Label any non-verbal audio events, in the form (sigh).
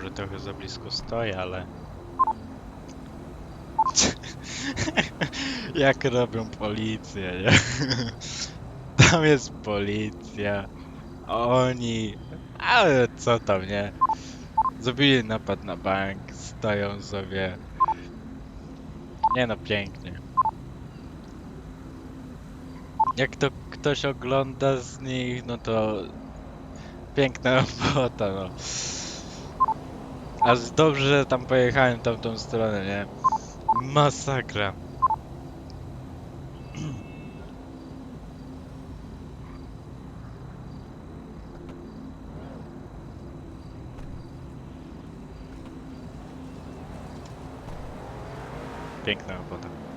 może trochę za blisko stoję, ale... (laughs) Jak robią policję, nie? (laughs) Tam jest policja. Oni... Ale co tam, nie? Zrobili napad na bank, stoją sobie. Nie no, pięknie. Jak to ktoś ogląda z nich, no to piękna (laughs) robota, no. Aż dobrze, że tam pojechałem tamtą stronę, nie? Masakra. Piękna robota.